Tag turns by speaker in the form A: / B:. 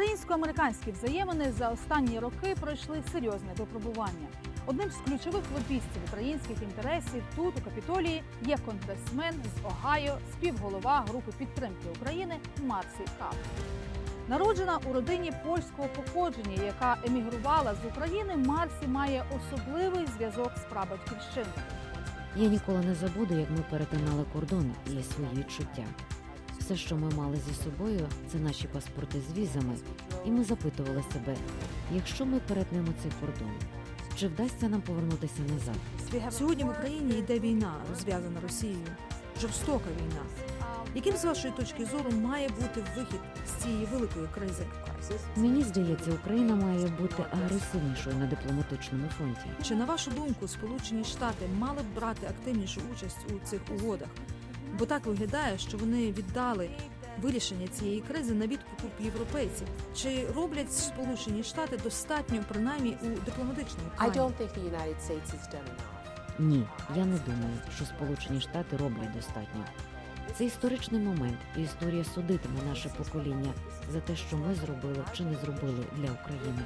A: Українсько-американські взаємини за останні роки пройшли серйозне випробування. Одним з ключових лобістів українських інтересів тут, у Капітолії, є конгресмен з Огайо, співголова групи підтримки України Марсі Кап. Народжена у родині польського походження, яка емігрувала з України, Марсі має особливий зв'язок з прабатьківщиною.
B: Я ніколи не забуду, як ми перетинали кордон і свої відчуття. Все, що ми мали зі собою, це наші паспорти з візами, і ми запитували себе, якщо ми перетнемо цей кордон, чи вдасться нам повернутися назад?
C: Сьогодні в Україні йде війна, розв'язана Росією. Жорстока війна. Яким з вашої точки зору має бути вихід з цієї великої кризи?
B: Мені здається, Україна має бути агресивнішою на дипломатичному фронті.
C: Чи на вашу думку Сполучені Штати мали б брати активнішу участь у цих угодах? Бо так виглядає, що вони віддали вирішення цієї кризи на відкуп європейців. Чи роблять Сполучені Штати достатньо принаймні у дипломатичному плані?
B: Ні, я не думаю, що Сполучені Штати роблять достатньо. Це історичний момент, і історія судитиме наше покоління за те, що ми зробили чи не зробили для України.